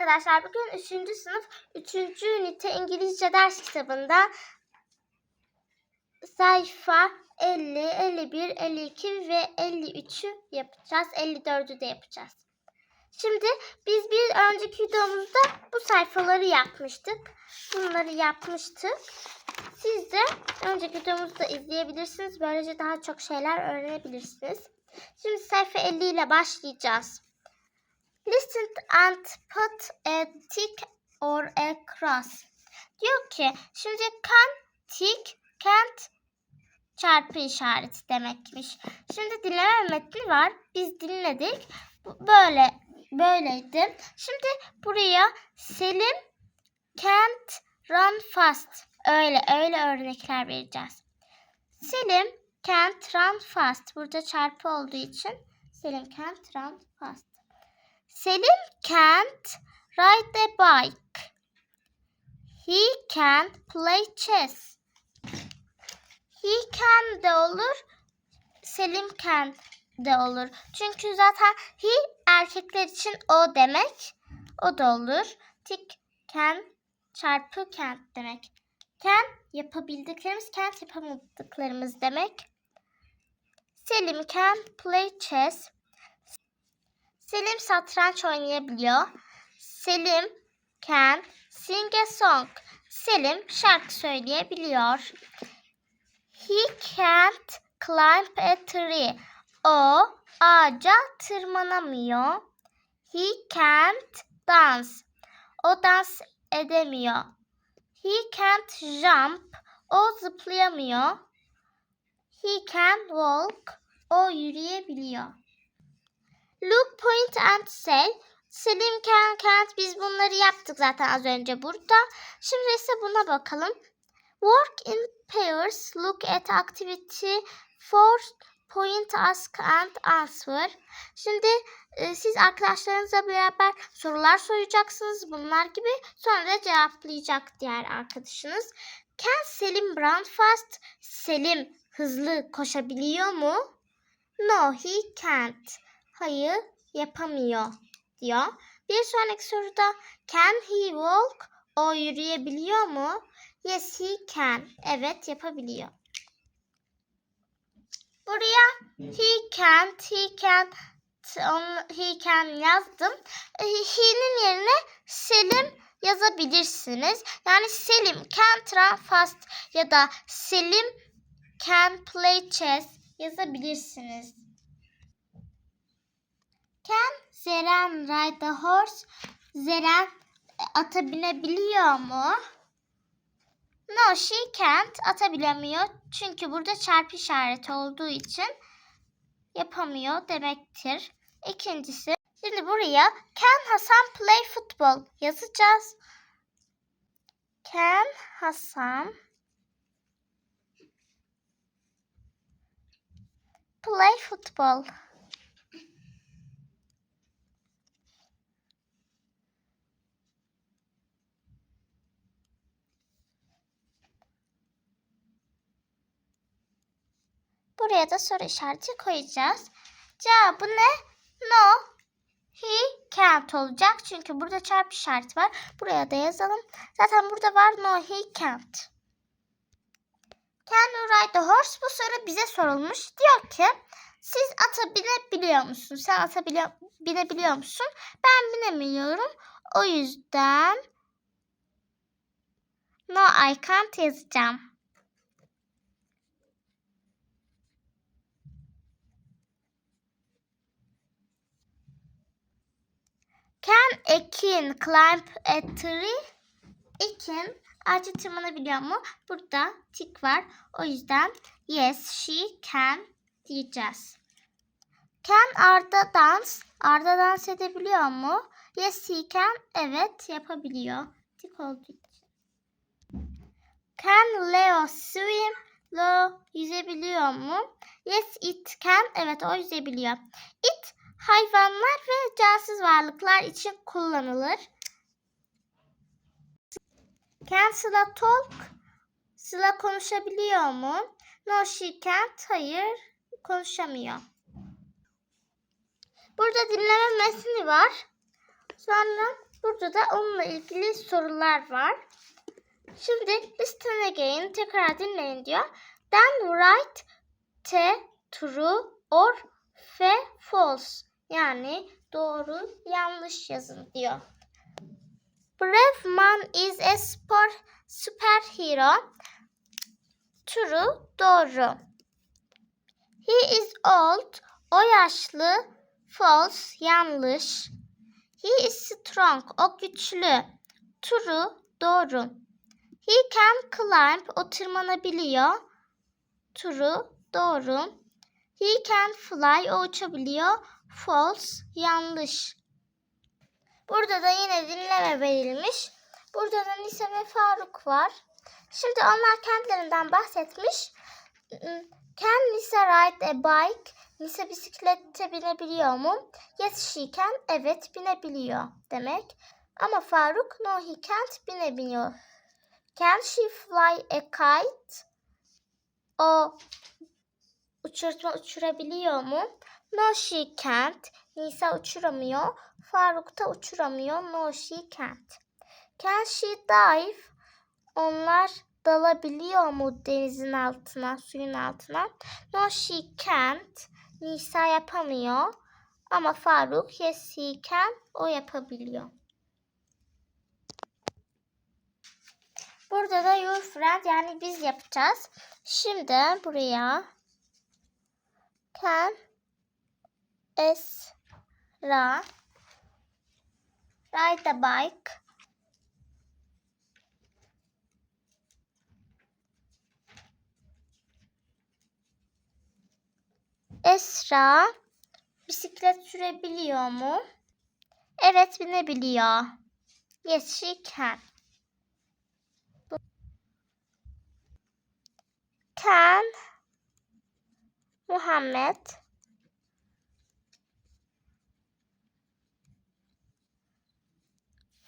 arkadaşlar bugün 3. sınıf 3. ünite İngilizce ders kitabında sayfa 50, 51, 52 ve 53'ü yapacağız. 54'ü de yapacağız. Şimdi biz bir önceki videomuzda bu sayfaları yapmıştık. Bunları yapmıştık. Siz de önceki videomuzu da izleyebilirsiniz. Böylece daha çok şeyler öğrenebilirsiniz. Şimdi sayfa 50 ile başlayacağız. Listen and put a tick or a cross. Diyor ki şimdi can tick can't çarpı işareti demekmiş. Şimdi dinleme metni var. Biz dinledik. Böyle böyleydi. Şimdi buraya Selim can't run fast. Öyle öyle örnekler vereceğiz. Selim can't run fast. Burada çarpı olduğu için Selim can't run fast. Selim can't ride a bike. He can't play chess. He can de olur. Selim can de olur. Çünkü zaten he erkekler için o demek. O da olur. Tik can çarpı can't demek. Can yapabildiklerimiz, can't yapamadıklarımız demek. Selim can play chess. Selim satranç oynayabiliyor. Selim can sing a song. Selim şarkı söyleyebiliyor. He can't climb a tree. O ağaca tırmanamıyor. He can't dance. O dans edemiyor. He can't jump. O zıplayamıyor. He can walk. O yürüyebiliyor. Look, point and say. Selim can, can't. Biz bunları yaptık zaten az önce burada. Şimdi ise buna bakalım. Work in pairs. Look at activity 4. Point, ask and answer. Şimdi e, siz arkadaşlarınızla beraber sorular soracaksınız. Bunlar gibi. Sonra da cevaplayacak diğer arkadaşınız. Can Selim run fast? Selim hızlı koşabiliyor mu? No, he can't. Hayır, yapamıyor diyor. Bir sonraki soruda can he walk? O yürüyebiliyor mu? Yes, he can. Evet, yapabiliyor. Buraya he can't, he can, he can yazdım. E, He'nin yerine Selim yazabilirsiniz. Yani Selim can't run fast ya da Selim can play chess yazabilirsiniz. Can Zeren ride a horse? Zeren e, ata binebiliyor mu? No, she can't. Ata binemiyor. Çünkü burada çarpı işareti olduğu için yapamıyor demektir. İkincisi, şimdi buraya Can Hasan play football yazacağız. Can Hasan play football? Buraya da soru işareti koyacağız. Cevabı ne? No. He can't olacak. Çünkü burada çarpı işareti var. Buraya da yazalım. Zaten burada var no he can't. Can you ride a horse? Bu soru bize sorulmuş. Diyor ki siz ata binebiliyor musun? Sen ata binebiliyor musun? Ben binemiyorum. O yüzden no I can't yazacağım. Can Ekin climb a tree? Ekin ağaca tırmanabiliyor mu? Burada tik var. O yüzden yes she can diyeceğiz. Can Arda dance? Arda dans edebiliyor mu? Yes he can. Evet yapabiliyor. Tik olduğu için. Can Leo swim? Leo yüzebiliyor mu? Yes it can. Evet o yüzebiliyor. It hayvanlar ve cansız varlıklar için kullanılır. Can Sıla talk? Sıla konuşabiliyor mu? No she can't. Hayır konuşamıyor. Burada dinleme metni var. Sonra burada da onunla ilgili sorular var. Şimdi listen again tekrar dinleyin diyor. Then write T true or F false. Yani doğru yanlış yazın diyor. Brave man is a sport superhero. True doğru. He is old. O yaşlı. False yanlış. He is strong. O güçlü. True doğru. He can climb. O tırmanabiliyor. True doğru. He can fly. O uçabiliyor. False yanlış. Burada da yine dinleme verilmiş. Burada da Nisa ve Faruk var. Şimdi onlar kendilerinden bahsetmiş. Can Nisa ride a bike? Nisa bisiklete binebiliyor mu? Yes she can. Evet binebiliyor demek. Ama Faruk no he can't binemiyor. Can she fly a kite? O uçurtma uçurabiliyor mu? No she can't. Nisa uçuramıyor. Faruk da uçuramıyor. No she can't. Can she dive? Onlar dalabiliyor mu denizin altına, suyun altına? No she can't. Nisa yapamıyor. Ama Faruk yes he can. O yapabiliyor. Burada da your friend yani biz yapacağız. Şimdi buraya can Esra ride a bike Esra bisiklet sürebiliyor mu? Evet binebiliyor. Yes she can. Can Muhammed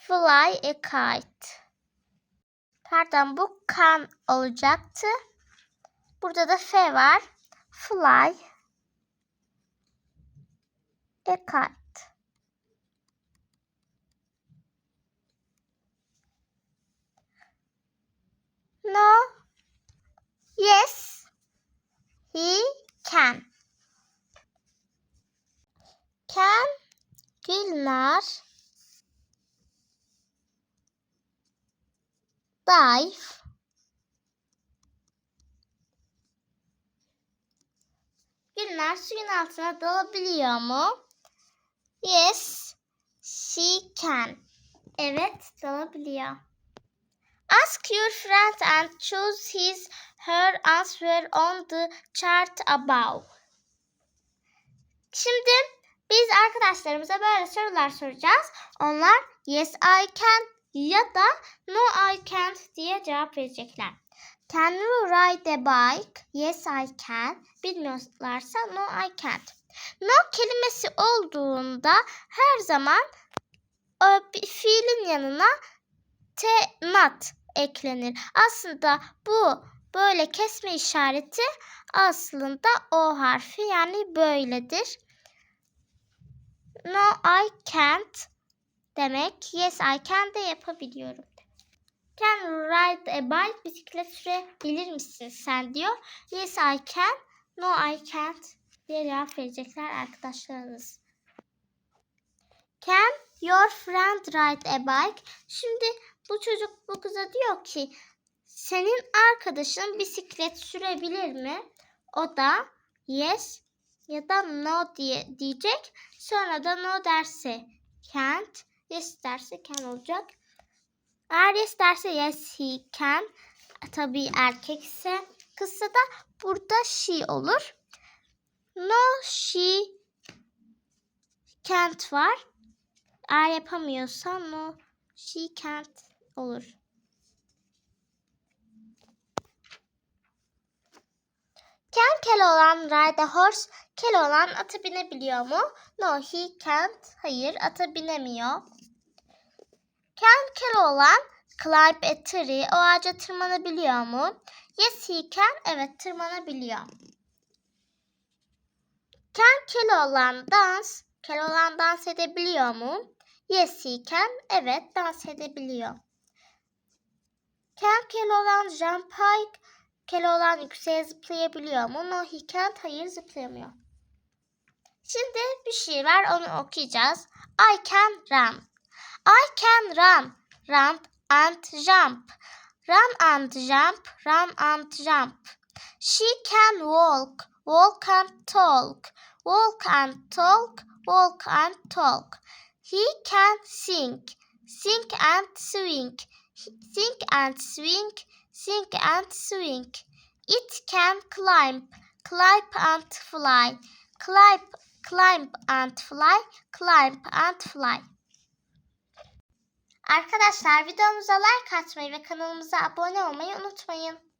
fly a kite? Pardon bu can olacaktı. Burada da F var. Fly a kite. No. Yes. He can. Can Gülnar dive Gülnar suyun altına dalabiliyor mu? Yes, she can. Evet, dalabiliyor. Ask your friend and choose his her answer on the chart above. Şimdi biz arkadaşlarımıza böyle sorular soracağız. Onlar yes I can ya da no I can't diye cevap verecekler. Can you ride a bike? Yes I can. Bilmiyorlarsa no I can't. No kelimesi olduğunda her zaman bir fiilin yanına te not eklenir. Aslında bu böyle kesme işareti aslında o harfi yani böyledir. No I can't demek yes I can de yapabiliyorum. Can ride a bike? Bisiklet sürebilir misin sen diyor. Yes I can. No I can't diye cevap verecekler arkadaşlarınız. Can your friend ride a bike? Şimdi bu çocuk bu kıza diyor ki senin arkadaşın bisiklet sürebilir mi? O da yes ya da no diye diyecek. Sonra da no derse can't, yes derse can olacak. Eğer yes derse yes he can. Tabii erkekse kızsa da burada she olur. No she can't var. Eğer yapamıyorsa no she can't olur. Can Keloğlan ride a horse? Keloğlan ata binebiliyor mu? No he can't. Hayır ata binemiyor. Can Keloğlan climb a tree? O ağaca tırmanabiliyor mu? Yes he can. Evet tırmanabiliyor. Can Keloğlan dans? Keloğlan dans edebiliyor mu? Yes he can. Evet dans edebiliyor. Can Keloğlan jump high? Keloğlan yükseğe zıplayabiliyor mu? No he can't. Hayır zıplayamıyor. Şimdi bir şiir var onu okuyacağız. I can run. I can run. Run and jump. Run and jump. Run and jump. She can walk. Walk and talk. Walk and talk. Walk and talk. He can sing. Sing and swing. Sing and swing. Sing and swing. It can climb. Climb and fly. Climb, climb and fly. Climb and fly. Arkadaşlar videomuza like atmayı ve kanalımıza abone olmayı unutmayın.